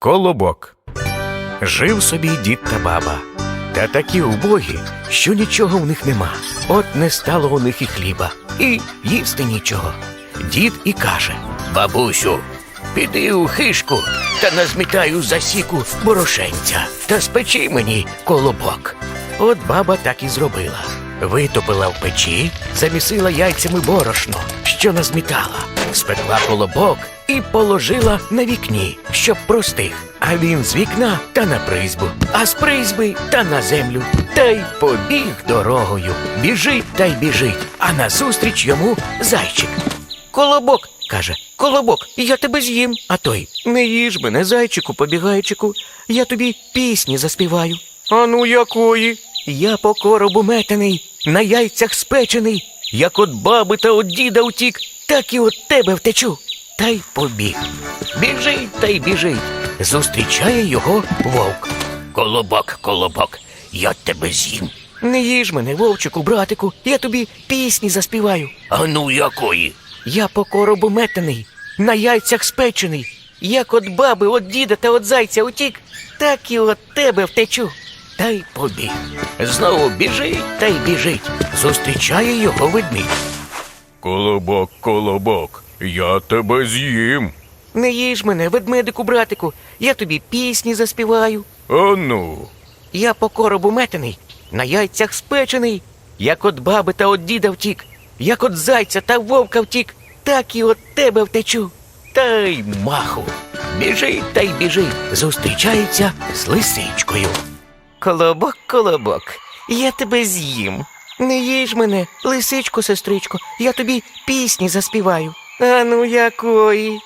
Колобок. Жив собі дід та баба. Та такі убогі, що нічого в них нема. От не стало у них і хліба, і їсти нічого. Дід і каже: Бабусю, піди у хишку та назмітаю засіку борошенця та спечи мені колобок. От баба так і зробила. Витопила в печі, замісила яйцями борошно, що назмітала, спекла колобок і положила на вікні, щоб простих. А він з вікна та на призьбу, а з призьби та на землю. Та й побіг дорогою. Біжить та й біжить, а назустріч йому зайчик. Колобок, каже, колобок, я тебе з'їм. А той не їж мене, зайчику, побігайчику, я тобі пісні заспіваю. А ну якої? Я по коробу метений, на яйцях спечений, як от баби та от діда утік, так і от тебе втечу. Та й побіг. Біжить та й біжить. Зустрічає його вовк. Колобок, колобок, я тебе з'їм. Не їж мене, вовчику, братику, я тобі пісні заспіваю. А ну якої? Я по коробу метений, на яйцях спечений, як от баби, от діда та от зайця утік, так і от тебе втечу. Та й побіг. Знову біжить та й біжить. Зустрічає його ведмідь. Колобок, колобок, я тебе з'їм. Не їж мене, ведмедику, братику, я тобі пісні заспіваю. А ну, Я по коробу метений, на яйцях спечений, як от баби та от діда втік, як от зайця та вовка втік, так і от тебе втечу. Та й маху. Біжить та й біжить, зустрічається з лисичкою. Колобок, колобок, я тебе з'їм. Не їж мене, лисичко, сестричко, я тобі пісні заспіваю. А ну якої?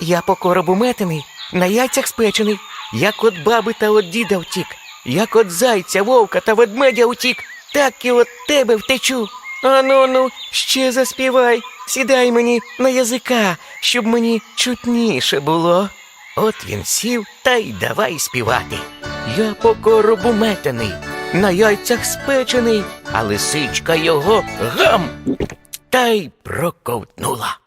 Я по коробу метений, на яйцях спечений, як от баби та от діда втік, як от зайця, вовка та ведмедя утік, так і от тебе втечу. Ану ну, ще заспівай, сідай мені на язика, щоб мені чутніше було. От він сів та й давай співати. Я по коробу метений, на яйцях спечений, а лисичка його гам та й проковтнула.